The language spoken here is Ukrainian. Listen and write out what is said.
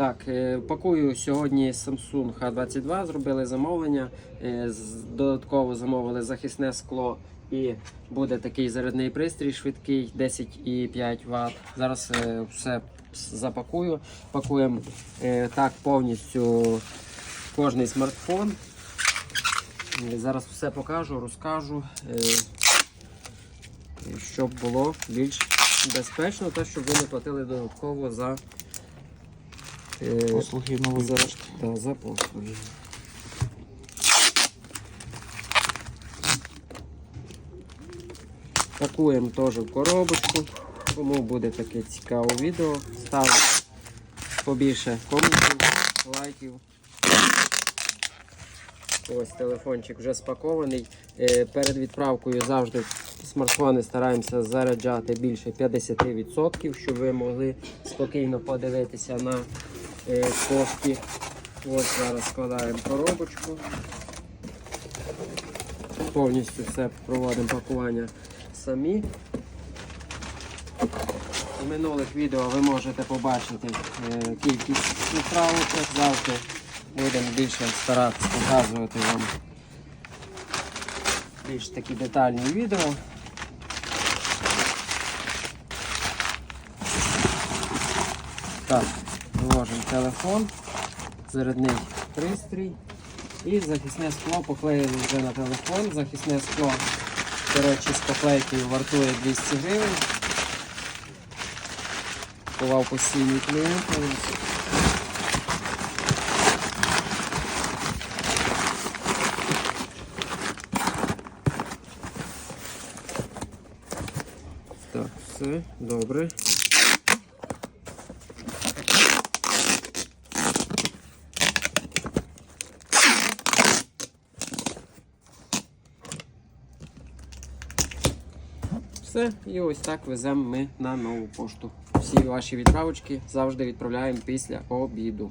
Так, е, пакую сьогодні Samsung H22, зробили замовлення. е, Додатково замовили захисне скло і буде такий зарядний пристрій швидкий 10,5 Вт. Зараз е, все запакую. Пакуємо так повністю кожний смартфон. Зараз все покажу, розкажу, щоб було більш безпечно та щоб ви не платили додатково за. Е, Послуги нової за, пошти. за послуги. Пакуємо теж в коробочку. Кому буде таке цікаве відео, ставте побільше коментів, лайків. Ось телефончик вже спакований. Е, Перед відправкою завжди смартфони стараємося заряджати більше 50%, щоб ви могли спокійно подивитися на кошки. Ось зараз складаємо коробочку. Повністю все проводимо пакування самі. У минулих відео ви можете побачити е, кількість відправочок. Завжди будемо більше старатися показувати вам більш такі детальні відео. Так, виложимо телефон, зарядний пристрій і захисне скло поклеїли вже на телефон. Захисне скло, речі, з поклейкою вартує 200 гривень. Кував постійний клієнт. Так, все, добре. Все, і ось так веземо ми на нову пошту. Всі ваші відправочки завжди відправляємо після обіду.